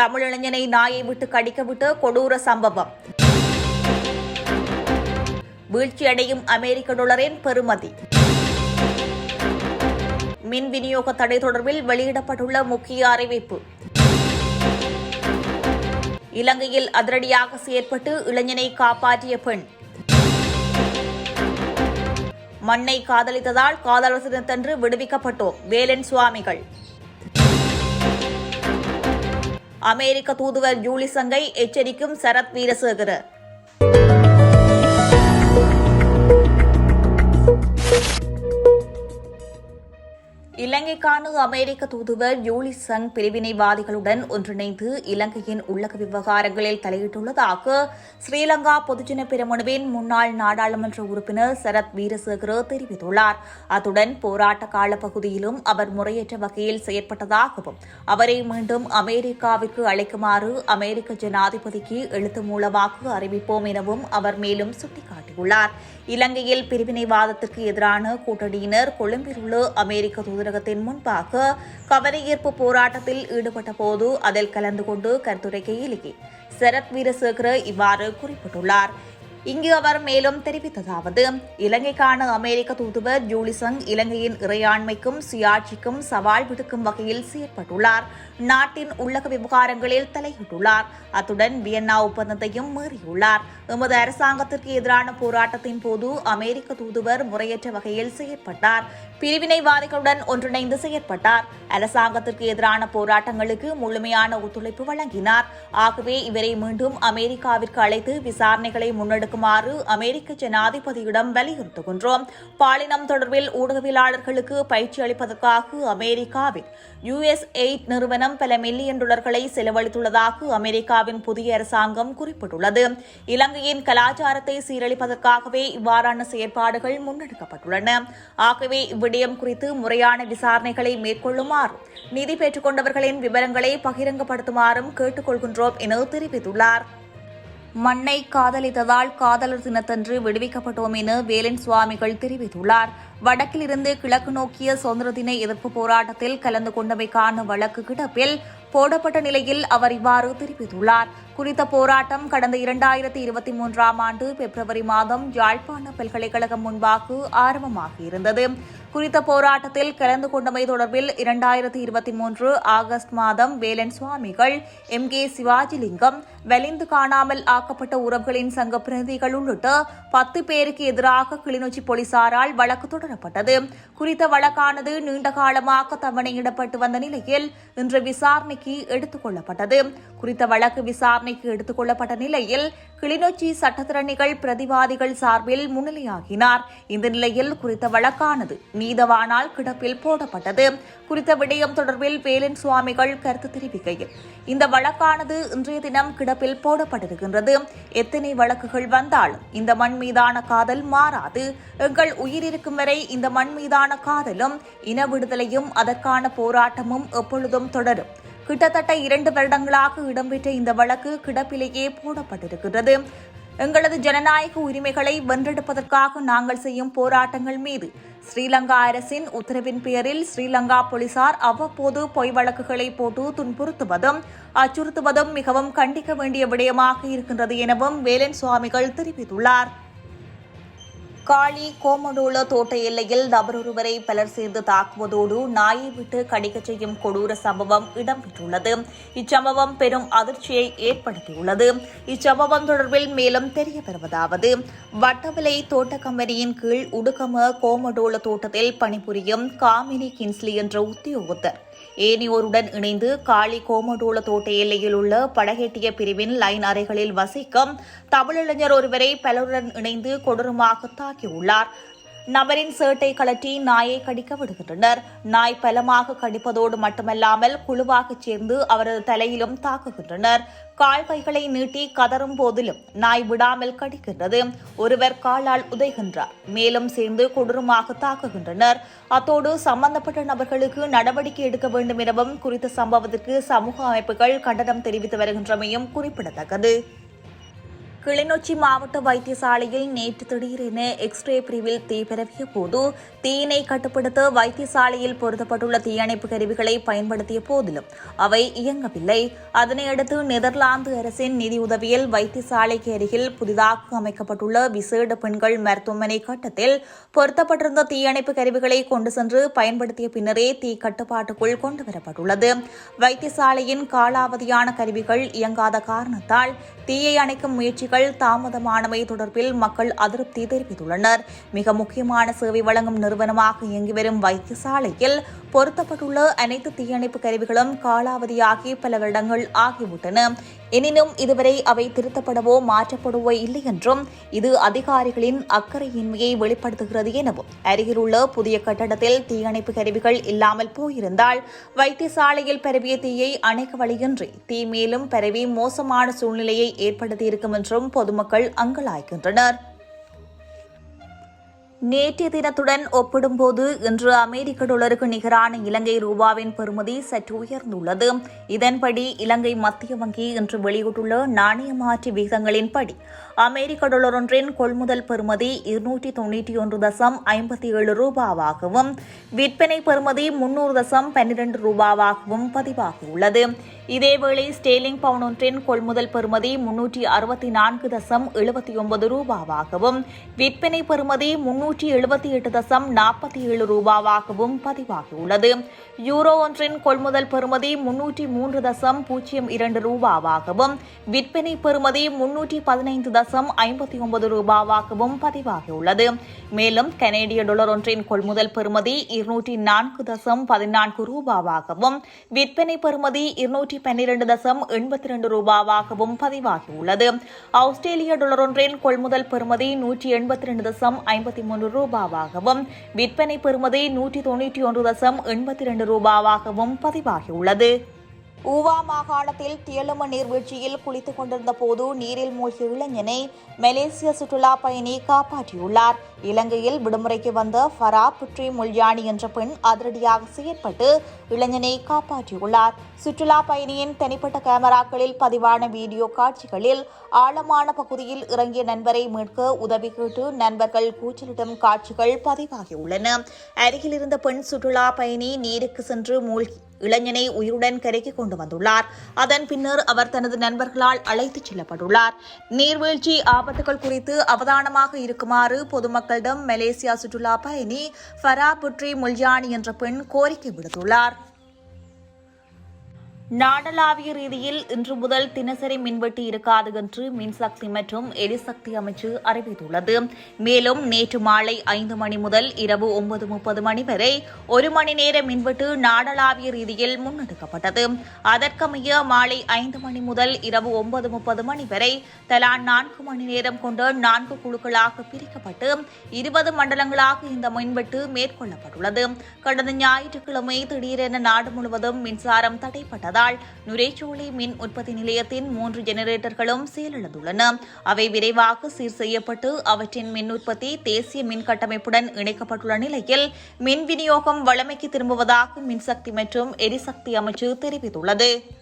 தமிழிளைஞனை நாயை விட்டு கடிக்கவிட்டு கொடூர சம்பவம். வீழ்ச்சியடையும் அமெரிக்க டொலரின் பெறுமதி. மின் விநியோக தடை தொடர்பில் வெளியிடப்பட்டுள்ள முக்கிய அறிவிப்பு. இலங்கையில் அதிரடியாக செயற்பட்டு இளைஞனை காப்பாற்றிய பெண். மண்ணை காதலித்ததால் காதலர் தினத்தன்று விடுவிக்கப்பட்டோம். வேலன் சுவாமிகள். அமெரிக்க தூதுவர் ஜூலி சங்கை எச்சரிக்கும் சரத் வீரசேகர. இலங்கைக்கான அமெரிக்க தூதுவர் யூலி சங் பிரிவினைவாதிகளுடன் ஒன்றிணைந்து இலங்கையின் உள்ளக விவகாரங்களில் தலையிட்டுள்ளதாக ஸ்ரீலங்கா பொதுஜன பெருமனுவின் முன்னாள் நாடாளுமன்ற உறுப்பினர் சரத் வீரசேகர தெரிவித்துள்ளார். அத்துடன் போராட்ட கால பகுதியிலும் அவர் முறையற்ற வகையில் செயற்பட்டதாகவும் அவரை மீண்டும் அமெரிக்காவிற்கு அழைக்குமாறு அமெரிக்க ஜனாதிபதிக்கு எழுத்து மூலமாக அறிவிப்போம் எனவும் அவர் மேலும் சுட்டிக்காட்டியுள்ளார். இலங்கையில் பிரிவினைவாதத்திற்கு எதிரான கூட்டணியினர் கொழும்பில் உள்ள அமெரிக்க தூதரகத்தின் முன்பாக கவனஈர்ப்பு போராட்டத்தில் ஈடுபட்ட போது அதில் கலந்து கொண்டு கருத்துரைக்கையிலேயே சரத் வீரசேகர இவ்வாறு குறிப்பிட்டுள்ளார். இங்கு அவர் மேலும் தெரிவித்ததாவது இலங்கைக்கான அமெரிக்க தூதுவர் ஜூலிசங் இலங்கையின் இறையாண்மைக்கும் சுயாட்சிக்கும் சவால் விடுக்கும் வகையில் செயற்பட்டுள்ளார். நாட்டின் உள்ளக விவகாரங்களில் தலையிட்டுள்ளார். அத்துடன் வியன்னா ஒப்பந்தத்தையும் மீறியுள்ளார். எமது அரசாங்கத்திற்கு எதிரான போராட்டத்தின் போது அமெரிக்க தூதுவர் முறையற்ற வகையில் செயற்பட்டார். பிரிவினைவாதிகளுடன் ஒன்றிணைந்து செயற்பட்டார். அரசாங்கத்திற்கு எதிரான போராட்டங்களுக்கு முழுமையான ஒத்துழைப்பு வழங்கினார். ஆகவே இவரை மீண்டும் அமெரிக்காவிற்கு அழைத்து விசாரணைகளை முன்னெடுக்க முன்னெடுக்குமாறு அமெரிக்க ஜனாதிபதியிடம் வலியுறுத்துகின்றோம். பாலினம் தொடர்பில் ஊடகவியலாளர்களுக்கு பயிற்சி அளிப்பதற்காக அமெரிக்காவின் யுஎஸ் எய்ட் நிறுவனம் பல மில்லியன் டாலர்களை செலவழித்துள்ளதாக அமெரிக்காவின் புதிய அரசாங்கம் குறிப்பிட்டுள்ளது. இலங்கையின் கலாச்சாரத்தை சீரழிப்பதற்காகவே இவ்வாறான செயற்பாடுகள் முன்னெடுக்கப்பட்டுள்ளன. ஆகவே இவ்விடயம் குறித்து முறையான விசாரணைகளை மேற்கொள்ளுமாறும் நிதி பெற்றுக் கொண்டவர்களின் விவரங்களை பகிரங்கப்படுத்துமாறும் கேட்டுக்கொள்கின்றோம் என தெரிவித்துள்ளாா் மண்ணை காதலித்ததால் காதலர் தினத்தன்று விடுவிக்கப்பட்டோம் என வேலன் சுவாமிகள் தெரிவித்துள்ளார். வடக்கிலிருந்து கிழக்கு நோக்கிய சுதந்திர தின எதிர்ப்பு போராட்டத்தில் கலந்து கொண்டமைக்கான வழக்கு கிடப்பில் போடப்பட்ட நிலையில் அவர் இவ்வாறு தெரிவித்துள்ளார். குறித்த போராட்டம் கடந்த இரண்டாயிரத்தி இருபத்தி மூன்றாம் ஆண்டு பிப்ரவரி மாதம் யாழ்ப்பாண பல்கலைக்கழகம் முன்பாக ஆரம்பமாகியிருந்தது. குறித்த போராட்டத்தில் கலந்து கொண்டமை தொடர்பில் இரண்டாயிரத்தி இருபத்தி மூன்று ஆகஸ்ட் மாதம் வேலன் சுவாமிகள் எம் கே சிவாஜிலிங்கம் வலிந்து காணாமல் ஆக்கப்பட்ட உறவுகளின் சங்க பிரதிநிதிகள் உள்ளிட்ட பத்து பேருக்கு எதிராக கிளிநொச்சி போலீசாரால் வழக்கு தொடரப்பட்டது. குறித்த வழக்கானது நீண்ட காலமாக தவணையிடப்பட்டு வந்த நிலையில் இன்று விசாரணைக்கு எடுத்துக் கொள்ளப்பட்டது. குறித்த வழக்கு விசாரணைக்கு எடுத்துக் கொள்ளப்பட்ட நிலையில் கிளிநொச்சி சட்டத்திறனிகள் பிரதிவாதிகள் சார்பில் முன்னிலையாகினார். இந்த நிலையில் குறித்த வழக்கானது நீதவானால் கிடப்பில் போடப்பட்டது. குறித்த விடயம் தொடர்பில் வேலன் சுவாமிகள் கருத்து தெரிவிக்கையில் இந்த வழக்கானது இன்றைய தினம் கிடப்பில் போடப்பட்டிருக்கின்றது. எத்தனை வழக்குகள் வந்தாலும் இந்த மண் மீதான காதல் மாறாது. எங்கள் உயிரிருக்கும் வரை இந்த மண் மீதான காதலும் இன விடுதலையும் அதற்கான போராட்டமும் எப்பொழுதும் தொடரும். கிட்டத்தட்ட இரண்டு வருடங்களாக இடம்பெற்ற இந்த வழக்கு கிடப்பிலேயே போடப்பட்டிருக்கிறது எங்களது ஜனநாயக உரிமைகளை வென்றெடுப்பதற்காக நாங்கள் செய்யும் போராட்டங்கள் மீது ஸ்ரீலங்கா அரசின் உத்தரவின் பேரில் ஸ்ரீலங்கா போலீசார் அவ்வப்போது பொய் வழக்குகளை போட்டு துன்புறுத்துவதும் அச்சுறுத்துவதும் மிகவும் கண்டிக்க வேண்டிய விடயமாக இருக்கின்றது எனவும் வேலன் சுவாமிகள் தெரிவித்துள்ளார். காளி கோமடோல தோட்ட எல்லையில் நபரொருவரை பலர் சேர்ந்து தாக்குவதோடு நாயை விட்டு கடிக்கச் செய்யும் கொடூர சம்பவம் இடம்பெற்றுள்ளது. இச்சம்பவம் பெரும் அதிர்ச்சியை ஏற்படுத்தியுள்ளது. இச்சம்பவம் தொடர்பில் மேலும் தெரிய வருவதாவது வட்டவிலை தோட்ட கம்பெனியின் கீழ் உடுக்கம கோமடோல தோட்டத்தில் பணிபுரியும் காமினி கின்ஸ்லி என்ற உத்தியோகத்தர் ஏனியோருடன் இணைந்து காளி கோமடூள தோட்ட எல்லையில் உள்ள படகெட்டிய பிரிவின் லைன் அறைகளில் வசிக்கும் தமிழிளைஞர் ஒருவரை பலருடன் இணைந்து கொடூரமாக தாக்கியுள்ளார். நபரின் சேட்டை கழற்றி நாயை கடிக்க விடுகின்றனர். நாய் பலமாக கடிப்பதோடு மட்டுமல்லாமல் குழுவாகச் சேர்ந்து அவரது தலையிலும் தாக்குகின்றனர். கால் கைகளை நீட்டி கதறும் போதிலும் நாய் விடாமல் கடிக்கின்றது. ஒருவர் காலால் உதைகின்றார். மேலும் சேர்ந்து கொடூரமாக தாக்குகின்றனர். அத்தோடு சம்பந்தப்பட்ட நபர்களுக்கு நடவடிக்கை எடுக்க வேண்டும் எனவும் குறித்த சம்பவத்திற்கு சமூக அமைப்புகள் கண்டனம் தெரிவித்து வருகின்றமையும் குறிப்பிடத்தக்கது. கிளிநொச்சி மாவட்ட வைத்தியசாலையில் நேற்று திடீரென எக்ஸ்ரே பிரிவில் தீ பரவிய போது தீயினை கட்டுப்படுத்த வைத்தியசாலையில் பொருத்தப்பட்டுள்ள தீயணைப்பு கருவிகளை பயன்படுத்திய போதிலும் அவை இயங்கவில்லை. அதனையடுத்து நெதர்லாந்து அரசின் நிதியுதவியில் வைத்தியசாலைக்கு அருகில் புதிதாக அமைக்கப்பட்டுள்ள விசேட பெண்கள் மருத்துவமனை கட்டத்தில் பொருத்தப்பட்டிருந்த தீயணைப்பு கருவிகளை கொண்டு சென்று பயன்படுத்திய பின்னரே தீ கட்டுப்பாட்டுக்குள் கொண்டுவரப்பட்டுள்ளது வைத்தியசாலையின் காலாவதியான கருவிகள் இயங்காத காரணத்தால் தீயை அணைக்கும் முயற்சி முயற்சிகள் தாமதமானமை தொடர்பில் மக்கள் அதிருப்தி தெரிவித்துள்ளனர். மிக முக்கியமான சேவை வழங்கும் நிறுவனமாக இயங்கி வரும் வைத்தியசாலையில் பொருத்தப்பட்டுள்ள அனைத்து தீயணைப்பு கருவிகளும் காலாவதியாகி பல வருடங்கள் ஆகிவிட்டன. எனினும் இதுவரை அவை திருத்தப்படவோ மாற்றப்படவோ இல்லை என்றும் இது அதிகாரிகளின் அக்கறையின்மையை வெளிப்படுத்துகிறது எனவும் அருகிலுள்ள புதிய கட்டடத்தில் தீயணைப்பு கருவிகள் இல்லாமல் போயிருந்தால் வைத்தியசாலையில் பரவிய தீயை அணைக்க வழியின்றி தீ மேலும் பரவி மோசமான சூழ்நிலையை ஏற்படுத்தியிருக்கும் என்றும் பொதுமக்கள் அங்கலாய்க்கின்றனர் நேற்றைய தினத்துடன் ஒப்பிடும்போது இன்று அமெரிக்க டாலருக்கு நிகரான இலங்கை ரூபாவின் பெறுமதி சற்று உயர்ந்துள்ளது. இதன்படி இலங்கை மத்திய வங்கி இன்று வெளியிட்டுள்ள நாணய மாற்று விகிதங்களின்படி அமெரிக்க டாலர் ஒன்றின் கொள்முதல் பெறுமதி இருநூற்றி தொன்னூற்றி ஒன்று தசம் ஐம்பத்தி ஏழு ரூபாவாகவும் விற்பனை பெறுமதி முன்னூறு தசம் பன்னிரண்டு ரூபாவாகவும் பதிவாகியுள்ளது. இதேவேளை ஸ்டேலிங் பவுன் ஒன்றின் கொள்முதல் பெறுமதி முன்னூற்றி அறுபத்தி நான்கு தசம் எழுபத்தி ஒன்பது ரூபாவாகவும் விற்பனை பெறுமதி முன்னூற்றி எழுபத்தி எட்டு தசம் நாற்பத்தி ஏழு ரூபாவாகவும் பதிவாகியுள்ளது. யூரோ ஒன்றின் கொள்முதல் பெறுமதி முன்னூற்றி மூன்று தசம் பூஜ்ஜியம் இரண்டு ரூபாவாகவும் விற்பனை பெறுமதி முன்னூற்றி பதினைந்து தசம் ஐம்பத்தி ஒன்பது ரூபாவாகவும் பதிவாகியுள்ளது. மேலும் கனேடிய டாலர் ஒன்றின் கொள்முதல் பெறுமதி இருநூற்றி நான்கு தசம் பதினான்கு ரூபாவாகவும் விற்பனை பெறுமதி இருநூற்றி பன்னிரண்டு தசம் எண்பத்தி ரெண்டு ரூபாவாகவும் பதிவாகியுள்ளது. ஆஸ்திரேலிய டாலர் ஒன்றின் கொள்முதல் பெறுமதி நூற்றி எண்பத்தி ரெண்டு தசம் ஐம்பத்தி மூன்று ரூபாவாகவும் விற்பனை பெறுமதி நூற்றி தொன்னூற்றி ஒன்று தசம் எண்பத்தி ரெண்டு ரூபாவாகவும் பதிவாகியுள்ளது. ஊவா மாகாணத்தில் தியலும நீர்வீழ்ச்சியில் குளித்துக் கொண்டிருந்த போது நீரில் மூழ்கிய இளைஞனை மலேசிய சுற்றுலா பயணி காப்பாற்றியுள்ளார். இலங்கையில் விடுமுறைக்கு வந்த ஃபரா புற்றி முல்யானி என்ற பெண் அதிரடியாக செயற்பட்டு இளைஞனை காப்பாற்றியுள்ளார். சுற்றுலா பயணியின் தனிப்பட்ட கேமராக்களில் பதிவான வீடியோ காட்சிகளில் ஆழமான பகுதியில் இறங்கிய நண்பரை மீட்க உதவி கேட்டு நண்பர்கள் கூச்சலிடும் காட்சிகள் பதிவாகியுள்ளன. அருகில் இருந்த பெண் சுற்றுலா பயணி நீருக்கு சென்று மூழ்கி இளைஞனை உயிருடன் கரைக்கு கொண்டு வந்துள்ளார். அதன் பின்னர் அவர் தனது நண்பர்களால் அழைத்துச் செல்லப்பட்டுள்ளார். நீர்வீழ்ச்சி ஆபத்துகள் குறித்து அவதானமாக இருக்குமாறு பொதுமக்களிடம் மலேசியா சுற்றுலா பயணி ஃபரா புட்ரி முல்ஜானி என்ற பெண் கோரிக்கை விடுத்துள்ளார். நாடளாவிய ரீதியில் இன்று முதல் தினசரி மின்வெட்டு இருக்காது என்று மின்சக்தி மற்றும் எரிசக்தி அமைச்சு அறிவித்துள்ளது. மேலும் நேற்று மாலை ஐந்து மணி முதல் இரவு ஒன்பது முப்பது மணி வரை ஒரு மணி நேர மின்வெட்டு நாடளாவிய ரீதியில் முன்னெடுக்கப்பட்டது. அதற்கமைய மாலை ஐந்து மணி முதல் இரவு ஒன்பது முப்பது மணி வரை தலா நான்கு மணி நேரம் கொண்ட நான்கு குழுக்களாக பிரிக்கப்பட்டு இருபது மண்டலங்களாக இந்த மின்வெட்டு மேற்கொள்ளப்பட்டுள்ளது. கடந்த ஞாயிற்றுக்கிழமை திடீரென நாடு முழுவதும் மின்சாரம் தடைப்பட்டதால் நுரைச்சோலை மின் உற்பத்தி நிலையத்தின் மூன்று ஜெனரேட்டர்களும் செயலிழந்துள்ளன. அவை விரைவாக சீர் செய்யப்பட்டு அவற்றின் மின் உற்பத்தி தேசிய மின் கட்டமைப்புடன் இணைக்கப்பட்டுள்ள நிலையில் மின் விநியோகம் வளமைக்கு திரும்புவதாக மின்சக்தி மற்றும் எரிசக்தி அமைச்சு தெரிவித்துள்ளது.